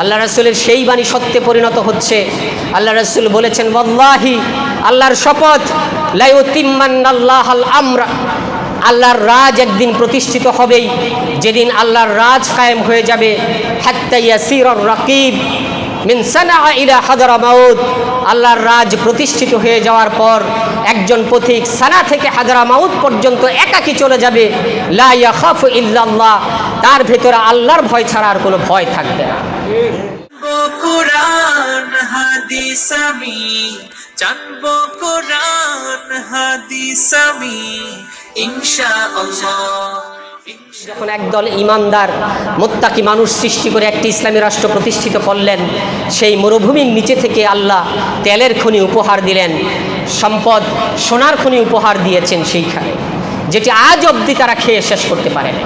আল্লাহ রসুলের সেই বাণী সত্যে পরিণত হচ্ছে। আল্লাহ রসুল বলেছেন বল্লাহি আল্লাহর শপথ আমরা। আল্লাহর রাজ একদিন প্রতিষ্ঠিত হবেই, যেদিন আল্লাহর রাজ কায়েম হয়ে যাবে। হাত্তা ইয়াসিরর রাকিব আল্লাহর রাজ প্রতিষ্ঠিত হয়ে যাওয়ার পর একজন পথিক সানা থেকে হাদরা মাউত পর্যন্ত একাকী চলে যাবে। লা ইয়াখাফু ইল্লাল্লাহ। তার ভেতরে আল্লাহর ভয় ছাড়া আর কোনো ভয় থাকবে না। জানব কোরআন হাদিস আমি। জানব কোরআন হাদিস আমি। ইনশাআল্লাহ যখন একদল ইমানদার মোত্তাকি মানুষ সৃষ্টি করে একটি ইসলামী রাষ্ট্র প্রতিষ্ঠিত করলেন সেই মরুভূমির নিচে থেকে আল্লাহ তেলের খনি উপহার দিলেন সম্পদ সোনার খনি উপহার দিয়েছেন সেইখানে যেটি আজ অবধি তারা খেয়ে শেষ করতে পারে না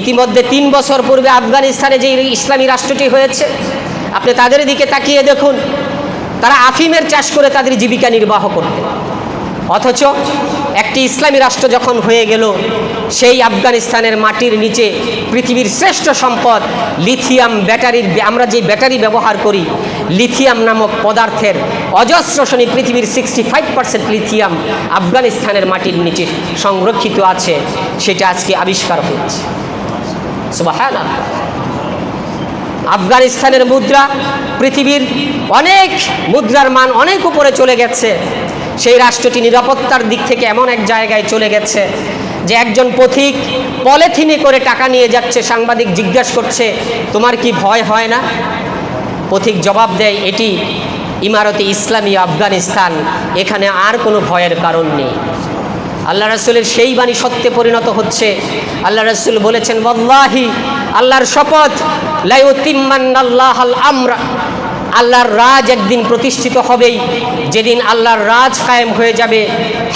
ইতিমধ্যে তিন বছর পূর্বে আফগানিস্তানে যে ইসলামী রাষ্ট্রটি হয়েছে, আপনি তাদের দিকে তাকিয়ে দেখুন, তারা আফিমের চাষ করে তাদের জীবিকা নির্বাহ করতে। অথচ একটি ইসলামী রাষ্ট্র যখন হয়ে গেল, সেই আফগানিস্তানের মাটির নিচে পৃথিবীর শ্রেষ্ঠ সম্পদ, লিথিয়াম ব্যাটারির আমরা যে ব্যাটারি ব্যবহার করি, লিথিয়াম নামক পদার্থের অজস্র শনি পৃথিবীর সিক্সটি ফাইভ পার্সেন্ট লিথিয়াম আফগানিস্তানের মাটির নিচে সংরক্ষিত আছে, সেটা আজকে আবিষ্কার হয়েছে। সুবহানাল্লাহ। আফগানিস্তানের মুদ্রা পৃথিবীর অনেক মুদ্রার মান অনেক উপরে চলে গেছে। সেই রাষ্ট্রটি নিরাপত্তার দিক থেকে এমন এক জায়গায় চলে গেছে যে একজন পথিক পলিথিনে করে টাকা নিয়ে যাচ্ছে, সাংবাদিক জিজ্ঞাসা করছে, তোমার কি ভয় হয় না? পথিক জবাব দেয়, এটি ইমারতে ইসলামী আফগানিস্তান, এখানে আর কোনো ভয়ের কারণ নেই। আল্লাহ রাসুলের সেই বাণী সত্যে পরিণত হচ্ছে। আল্লাহ রাসুল বলেছেন বল্লাহি আল্লাহর শপথ লাইউতিম্মান্নাল্লাহ আল আমরা। আল্লাহর রাজ একদিন প্রতিষ্ঠিত হবেই, যেদিন আল্লাহর রাজ কায়েম হয়ে যাবে।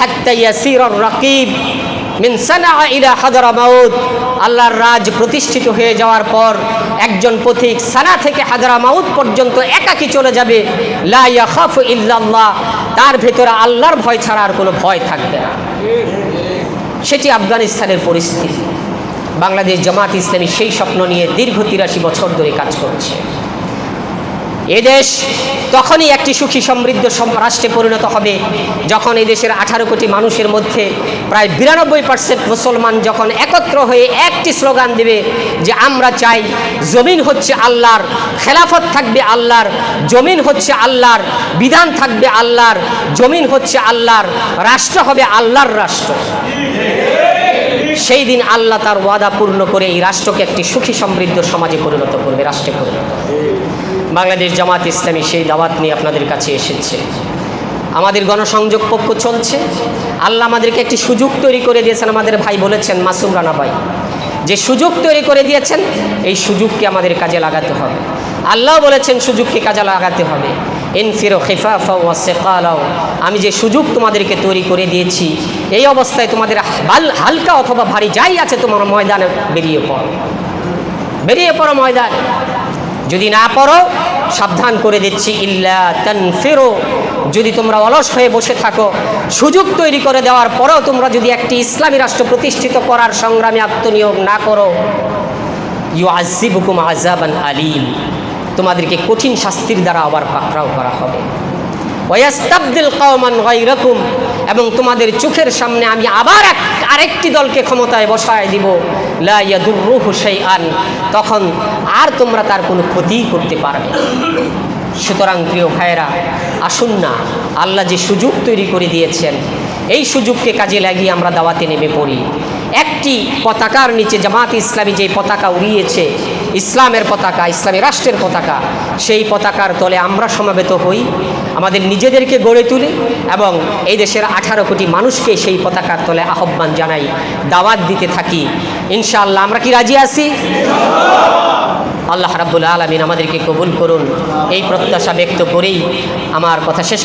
হাত্তাইয়া সিরর রাকিব মিন সানা ইলা মাউত। আল্লাহর রাজ প্রতিষ্ঠিত হয়ে যাওয়ার পর একজন পথিক সানা থেকে হাদরা মাউত পর্যন্ত একাকী চলে যাবে। লা ইল্লাল্লাহ। তার ভেতরে আল্লাহর ভয় ছাড়া আর কোনো ভয় থাকবে না। সেটি আফগানিস্তানের পরিস্থিতি। বাংলাদেশ জামাত ইসলামী সেই স্বপ্ন নিয়ে দীর্ঘ তিরাশি বছর ধরে কাজ করছে। এদেশ তখনই একটি সুখী সমৃদ্ধ রাষ্ট্রে পরিণত হবে যখন এই দেশের আঠারো কোটি মানুষের মধ্যে প্রায় বিরানব্বই পার্সেন্ট মুসলমান যখন একত্র হয়ে একটি স্লোগান দেবে যে, আমরা চাই জমিন হচ্ছে আল্লাহর, খেলাফত থাকবে আল্লাহর, জমিন হচ্ছে আল্লাহর, বিধান থাকবে আল্লাহর, জমিন হচ্ছে আল্লাহর, রাষ্ট্র হবে আল্লাহর রাষ্ট্র সেই দিন আল্লাহ তার ওয়াদা পূর্ণ করে এই রাষ্ট্রকে একটি সুখী সমৃদ্ধ সমাজে পরিণত করবে, রাষ্ট্রে পরিণত। বাংলাদেশ জামাত ইসলামী সেই দাওয়াত নিয়ে আপনাদের কাছে এসেছে। আমাদের গণসংযোগ পক্ষ চলছে। আল্লাহ আমাদেরকে একটি সুযোগ তৈরি করে দিয়েছেন। আমাদের ভাই বলেছেন, মাসুম রানা ভাই, যে সুযোগ তৈরি করে দিয়েছেন, এই সুযোগকে আমাদের কাজে লাগাতে হবে। আল্লাহ বলেছেন, সুযোগকে কাজে লাগাতে হবে। এনফিরো খেফাফাও সেকালাও, আমি যে সুযোগ তোমাদেরকে তৈরি করে দিয়েছি, এই অবস্থায় তোমাদের হাল- হালকা অথবা ভারী যাই আছে, তোমার ময়দানে বেরিয়ে পড়ো। বেরিয়ে পড়ো ময়দান। যদি না পড়ো, সাবধান করে দিচ্ছি। ইল্লা তানফিরো, যদি তোমরা অলস হয়ে বসে থাকো, সুযোগ তৈরি করে দেওয়ার পরেও তোমরা যদি একটি ইসলামী রাষ্ট্র প্রতিষ্ঠিত করার সংগ্রামে আত্মনিয়োগ না করো ইউ আজিবুকুম আজাবান আলিম, তোমাদেরকে কঠিন শাস্তির দ্বারা আবার পাকড়াও করা হবে। ওয়াস্তাবদিল কওমান গায়রাকুম, এবং তোমাদের চোখের সামনে আমি আবার আরেকটি দলকে ক্ষমতায় বসায় দিব। আন তখন আর তোমরা তার কোনো ক্ষতি করতে পারবে সুতরাং প্রিয় ভাইয়েরা, আসুন না, আল্লাহ যে সুযোগ তৈরি করে দিয়েছেন, এই সুযোগকে কাজে লাগিয়ে আমরা দাওয়াতে নেমে পড়ি। একটি পতাকার নিচে জামাত ইসলামী যে পতাকা উড়িয়েছে, ইসলামের পতাকা, ইসলামী রাষ্ট্রের পতাকা, সেই পতাকার তলে আমরা সমাবেত হই, আমাদের নিজেদেরকে গড়ে তুলি এবং এই দেশের আঠারো কোটি মানুষকে সেই পতাকার তলে আহ্বান জানাই, দাওয়াত দিতে থাকি। ইনশাআল্লাহ, আমরা কি রাজি আছি? আল্লাহ রাব্বুল আলমিন আমাদেরকে কবুল করুন। এই প্রত্যাশা ব্যক্ত করেই আমার কথা শেষ